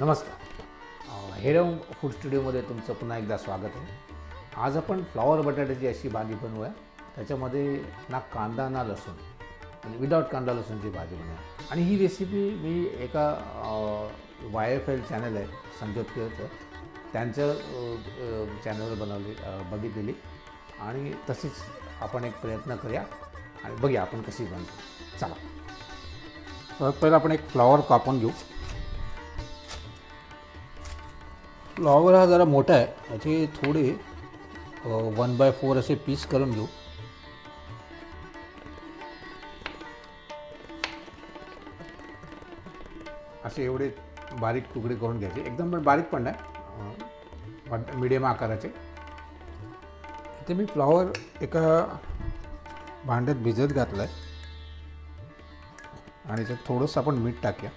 नमस्कार. Harem food स्टुडिओमध्ये तुमचं पुन्हा एकदा स्वागत आहे. आज आपण फ्लॉवर बटाट्याची अशी भाजी बनवूया. त्याच्यामध्ये ना कांदा ना लसूण. म्हणजे विदाऊट कांदा लसूणची भाजी बनवूया. आणि ही रेसिपी मी एका वाय एफ एल चॅनल आहे संजोत केळचं त्यांचं चॅनलवर बनवली बघितलेली. आणि तशीच आपण एक प्रयत्न करूया. आणि बघूया आपण कशी बनतो. चला. तर पहिलं आपण एक फ्लॉवर कापून घेऊ. फ्लॉवर हा जरा मोठा आहे. याचे थोडे वन बाय फोर असे पीस करून घेऊ. असे एवढे बारीक तुकडे करून घ्यायचे. एकदम पण बारीक पण नाही. मिडियम आकाराचे. इथे मी फ्लॉवर एका भांड्यात भिजत घातलं आहे आणि त्यात थोडंसं आपण मीठ टाकूया.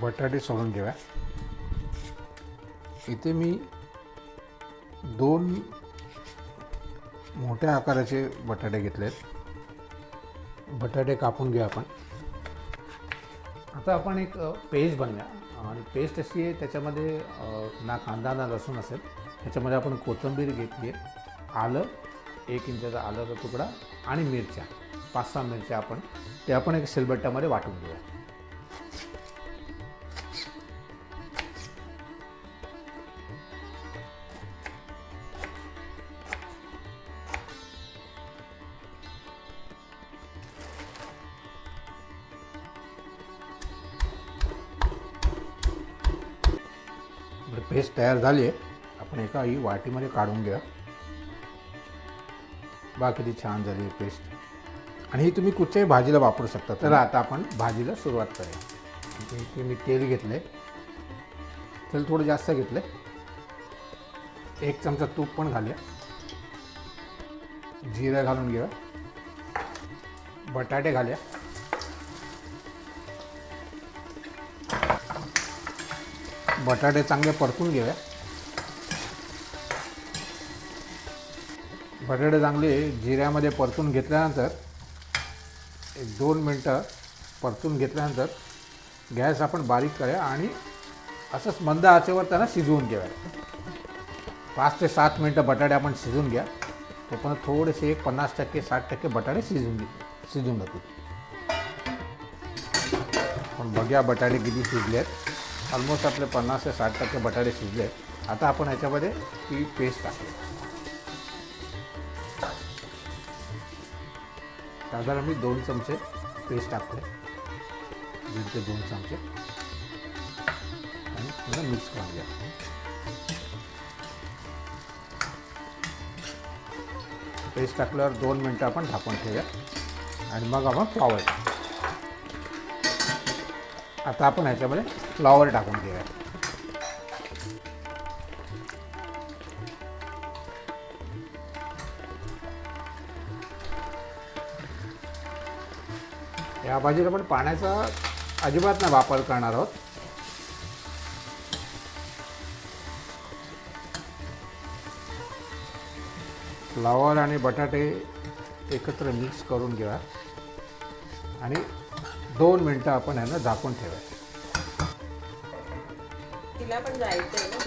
बटाटे सोडून घेऊया इथे मी दोन मोठ्या आकाराचे बटाटे घेतलेत. बटाटे कापून घेऊ आपण. आता आपण एक पेस्ट बनवूया. आणि पेस्ट अशी आहे त्याच्यामध्ये ना कांदा ना लसूण असेल त्याच्यामध्ये आपण कोथिंबीर घेतली आहे आलं एक इंचाचा आल्याचा तुकडा आणि मिरच्या पाच सहा मिरच्या आपण ते आपण एक सिलबट्ट्यामध्ये वाटून घेऊया. पेस्ट तयार झाली आहे. आपण एका ही वाटीमध्ये काढून घ्या. बा किती छान झाली आहे पेस्ट. आणि ही तुम्ही कुठच्याही भाजीला वापरू शकता. तर आता आपण भाजीला सुरुवात करूया. इथे मी तेल घेतलं आहे तेल थोडं जास्त घेतलं एक चमचा तूप पण घालूया. जिरं घालून घेऊया बटाटे घालूया. बटाटे चांगले परतून घेऊया. बटाटे चांगले जिऱ्यामध्ये परतून घेतल्यानंतर एक दोन मिनटं परतून घेतल्यानंतर गॅस आपण बारीक करूया आणि असंच मंद आचेवर त्यांना शिजवून घेऊया. पाच ते सात मिनटं बटाटे आपण शिजवून घ्या. तोपर्यंत थोडेसे एक पन्नास टक्के साठ टक्के बटाटे शिजवून शिजून शिजवून जातील. पण बघूया बटाटे किती शिजले आहेत ऑलमोस्ट आपले पन्नास ते साठ टक्के बटाटे शिजले आहेत. आता आपण ह्याच्यामध्ये ती पेस्ट टाकली साधारण मी दोन चमचे पेस्ट टाकले दीड ते दोन चमचे. आणि पुन्हा मिक्स करून घ्या. पेस्ट टाकल्यावर दोन मिनटं आपण झाकून ठेवूया. आणि मग आपण फ्लॉवर आता आपण ह्याच्यामध्ये फ्लॉवर टाकून घेऊया. या भाजीला आपण पाण्याचा अजिबात नाही वापर करणार आहोत. फ्लॉवर आणि बटाटे एकत्र मिक्स करून घ्या आणि दोन मिनटं आपण ह्यांना झाकून ठेवा तिला पण जायचंय ना.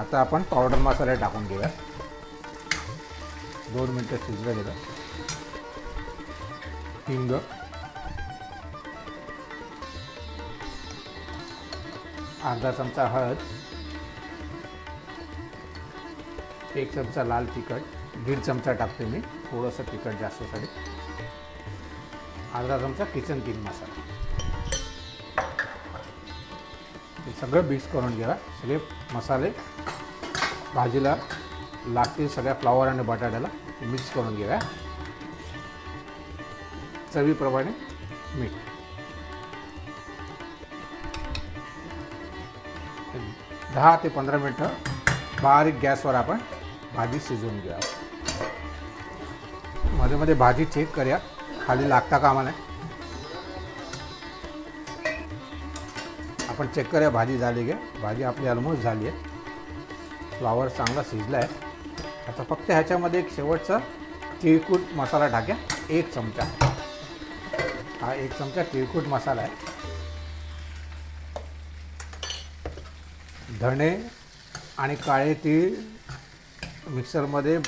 आता आपण पावडर मसाले टाकून घेऊया. दोन मिनटं शिजलं गेलं. हिंग. अर्धा चमचा हळद. एक चमचा लाल तिखट. दीड चमचा टाकते मी. थोडंसं तिखट जास्तसाठी अर्धा चमचा किचन किंग मसाला. हे सगळं मिक्स करून घ्या. सगळे मसाले भाजीला लागतील सगळ्या फ्लावर आणि बटाट्याला मिक्स करून घ्या. चवीप्रमाणे मीठ. दहा ते पंधरा मिनटं बारीक गॅसवर आपण भाजी शिजवून घ्या मध्ये मध्ये भाजी चेक करूया. खाली लागता कामा नाही आपण चेक करूया भाजी झाली गे भाजी आपली ऑलमोस्ट झाली आहे. फ्लावर चांगला शिजला आहे आता फक्त ह्याच्यामध्ये एक शेवटचा तिळकूट मसाला टाक्या. एक चमचा. हा एक चमचा तिळकूट मसाला आहे. धणे आणि काळे तीळ मिक्सरमध्ये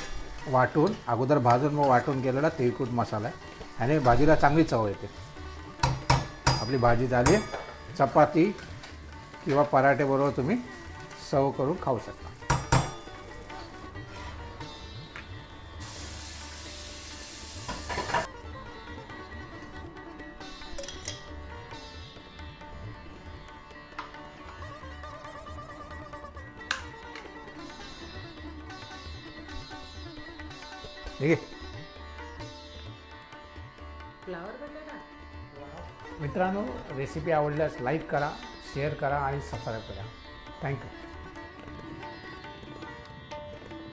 वाटून अगोदर भाजून मग वाटून केलेला तिळकूट मसाला आहे. आणि भाजीला चांगली चव येते. आपली भाजी झाली चपाती किंवा पराठेबरोबर तुम्ही सर्व करून खाऊ शकता. ठीक आहे? फ्लावर मित्रांनो रेसिपी आवडल्यास लाईक करा शेअर करा आणि सबस्क्राईब करा. थँक्यू